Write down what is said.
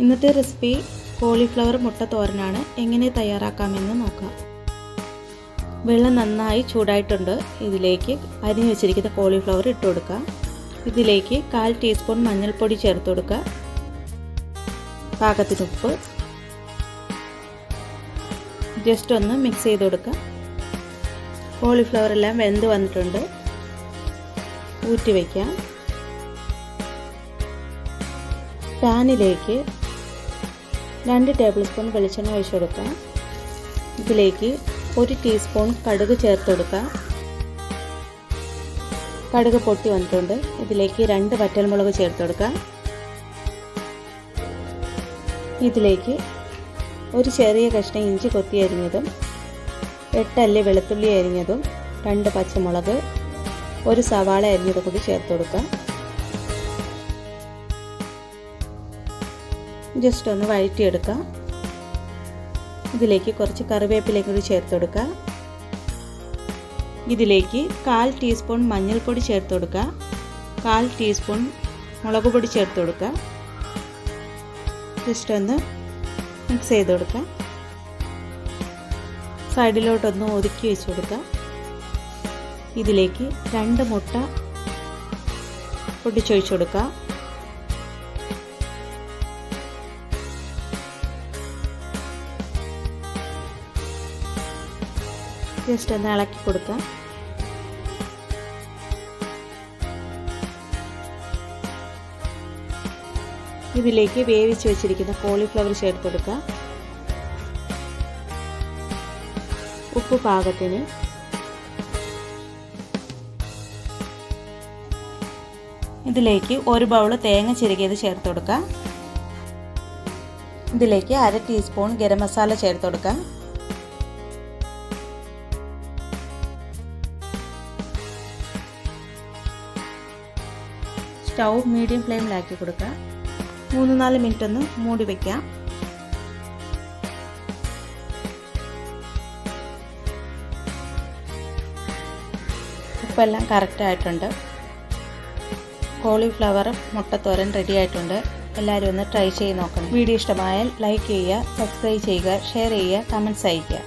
ഇന്നത്തെ recipe cauliflower മുട്ട തോരനാണ്. എങ്ങനെ തയ്യാറാക്കാമെന്ന് നോക്കാം. വെള്ളം നന്നായി ചൂടായിട്ടുണ്ട്. ഇതിലേക്ക് അരിഞ്ഞു വെച്ചിരിക്കുന്ന കോളിഫ്ലവർ ഇട്ട് കൊടുക്കാം. ഇതിലേക്ക് കാൽ ടീസ്പൂൺ മഞ്ഞൾപ്പൊടി ചേർത്ത് കൊടുക്കുക പാകത്തിന് ഉപ്പ്. ജസ്റ്റ് ഒന്ന് മിക്സ് ചെയ്ത് കൊടുക്കുക കോളിഫ്ലവർ എല്ലാം വെന്ത് വന്നിട്ടുണ്ട്. ഊറ്റി വയ്ക്കാം പാനിലേക്ക് രണ്ട് ടേബിൾ സ്പൂൺ വെളിച്ചെണ്ണ ഒഴിച്ചു കൊടുക്കുക. ഇതിലേക്ക് ഒരു ടീസ്പൂൺ കടുക് ചേർത്ത് കൊടുക്കുക. കടുക് പൊട്ടി വന്നിട്ടുണ്ട്. ഇതിലേക്ക് രണ്ട് വറ്റൽമുളക് ചേർത്ത് കൊടുക്കുക. ഇതിലേക്ക് ഒരു ചെറിയ കഷ്ണം ഇഞ്ചി കൊത്തി അരിഞ്ഞതും എട്ടല്ലി വെളുത്തുള്ളി അരിഞ്ഞതും രണ്ട് പച്ചമുളക് ഒരു സവാള അരിഞ്ഞത് കൂടി ചേർത്ത് കൊടുക്കുക. ജസ്റ്റ് ഒന്ന് വഴറ്റിയെടുക്കുക ഇതിലേക്ക് കുറച്ച് കറിവേപ്പിലയും കൂടി ചേർത്ത് കൊടുക്കുക ഇതിലേക്ക് കാൽ ടീസ്പൂൺ മഞ്ഞൾപ്പൊടി ചേർത്ത് കൊടുക്കുക കാൽ ടീസ്പൂൺ മുളക് പൊടി ചേർത്ത് കൊടുക്കുക ജസ്റ്റ് ഒന്ന് മിക്സ് ചെയ്ത് കൊടുക്കുക സൈഡിലോട്ടൊന്ന് ഒതുക്കി വെച്ച് കൊടുക്കുക ഇതിലേക്ക് രണ്ട് മുട്ട പൊട്ടിച്ചൊഴിച്ചു കൊടുക്കുക ജസ്റ്റ് ഒന്ന് ഇളക്കി കൊടുക്കാം. ഇതിലേക്ക് വേവിച്ച് വെച്ചിരിക്കുന്ന കോളിഫ്ലവർ ചേർത്ത് കൊടുക്കുക ഉപ്പ് പാകത്തിന്. ഇതിലേക്ക് ഒരു ബൗൾ തേങ്ങ ചിരകിയത് ചേർത്ത് കൊടുക്കുക ഇതിലേക്ക് അര ടീസ്പൂൺ ഗരം മസാല ചേർത്ത് കൊടുക്കുക സ്റ്റൗ മീഡിയം ഫ്ലെയിമിലാക്കി കൊടുക്കുക. മൂന്ന് നാല് മിനിറ്റ് ഒന്ന് മൂടി വയ്ക്കാം ഉപ്പെല്ലാം കറക്റ്റ് ആയിട്ടുണ്ട്. കോളിഫ്ലവർ മുട്ടത്തോരൻ റെഡി ആയിട്ടുണ്ട്. എല്ലാവരും ഒന്ന് ട്രൈ ചെയ്ത് നോക്കണം. വീഡിയോ ഇഷ്ടമായാൽ ലൈക്ക് ചെയ്യുക സബ്സ്ക്രൈബ് ചെയ്യുക ഷെയർ ചെയ്യുക കമന്റ്സ് അയയ്ക്കുക.